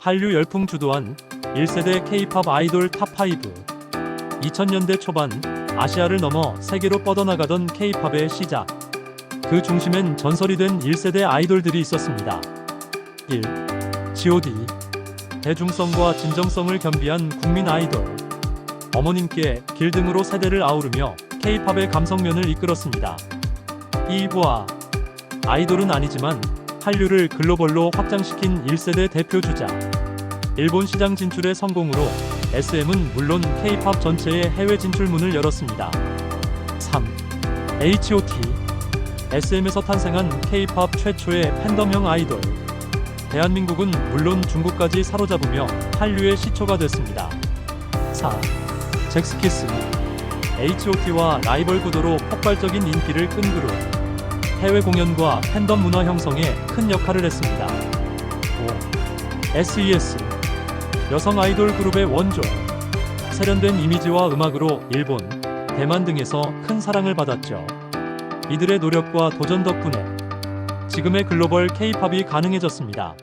한류 열풍 주도한 1세대 K-팝 아이돌 탑5 2000년대 초반 아시아를 넘어 세계로 뻗어나가던 K-팝의 시작. 그 중심엔 전설이 된 1세대 아이돌들이 있었습니다. 1. G.O.D 대중성과 진정성을 겸비한 국민 아이돌. 어머님께 길 등으로 세대를 아우르며 K-팝의 감성면을 이끌었습니다. 2. 보아 아이돌은 아니지만 한류를 글로벌로 확장시킨 1세대 대표 주자. 일본 시장 진출의 성공으로 SM은 물론 K-팝 전체의 해외 진출 문을 열었습니다. 3. H.O.T. SM에서 탄생한 K-팝 최초의 팬덤형 아이돌. 대한민국은 물론 중국까지 사로잡으며 한류의 시초가 됐습니다. 4. 잭스키스. H.O.T와 라이벌 구도로 폭발적인 인기를 끈 그룹. 해외 공연과 팬덤 문화 형성에 큰 역할을 했습니다. 5. SES 여성 아이돌 그룹의 원조 세련된 이미지와 음악으로 일본, 대만 등에서 큰 사랑을 받았죠. 이들의 노력과 도전 덕분에 지금의 글로벌 K-팝이 가능해졌습니다.